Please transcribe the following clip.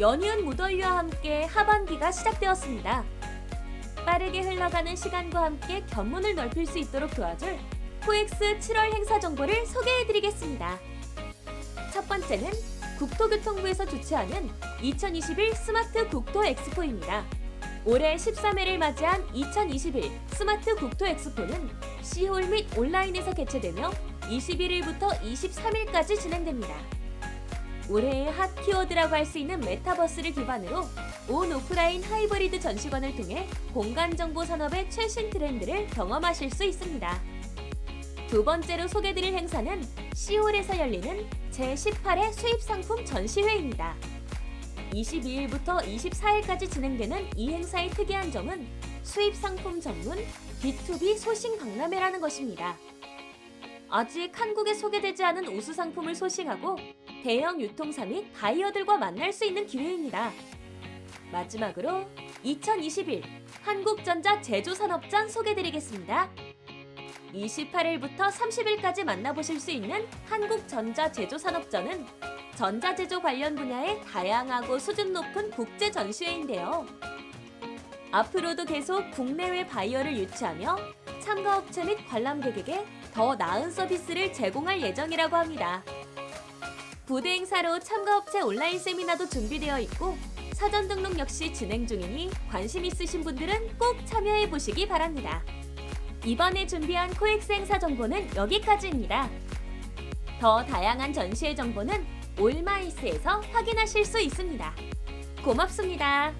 연이은 무더위와 함께 하반기가 시작되었습니다. 빠르게 흘러가는 시간과 함께 견문을 넓힐 수 있도록 도와줄 코엑스 7월 행사 정보를 소개해드리겠습니다. 첫 번째는 국토교통부에서 주최하는 2021 스마트 국토 엑스포입니다. 올해 13회를 맞이한 2021 스마트 국토 엑스포는 시홀 및 온라인에서 개최되며 21일부터 23일까지 진행됩니다. 올해의 핫 키워드라고 할 수 있는 메타버스를 기반으로 온 오프라인 하이브리드 전시관을 통해 공간 정보 산업의 최신 트렌드를 경험하실 수 있습니다. 두 번째로 소개드릴 행사는 시홀에서 열리는 제18회 수입 상품 전시회입니다. 22일부터 24일까지 진행되는 이 행사의 특이한 점은 수입 상품 전문 B2B 소싱 박람회라는 것입니다. 아직 한국에 소개되지 않은 우수 상품을 소싱하고 대형 유통사 및 바이어들과 만날 수 있는 기회입니다. 마지막으로 2021 한국전자 제조산업전 소개드리겠습니다. 28일부터 30일까지 만나보실 수 있는 한국전자 제조산업전은 전자제조 관련 분야의 다양하고 수준 높은 국제 전시회인데요. 앞으로도 계속 국내외 바이어를 유치하며 참가업체 및 관람객에게 더 나은 서비스를 제공할 예정이라고 합니다. 부대 행사로 참가업체 온라인 세미나도 준비되어 있고 사전 등록 역시 진행 중이니 관심 있으신 분들은 꼭 참여해 보시기 바랍니다. 이번에 준비한 코엑스 행사 정보는 여기까지입니다. 더 다양한 전시회 정보는 올마이스에서 확인하실 수 있습니다. 고맙습니다.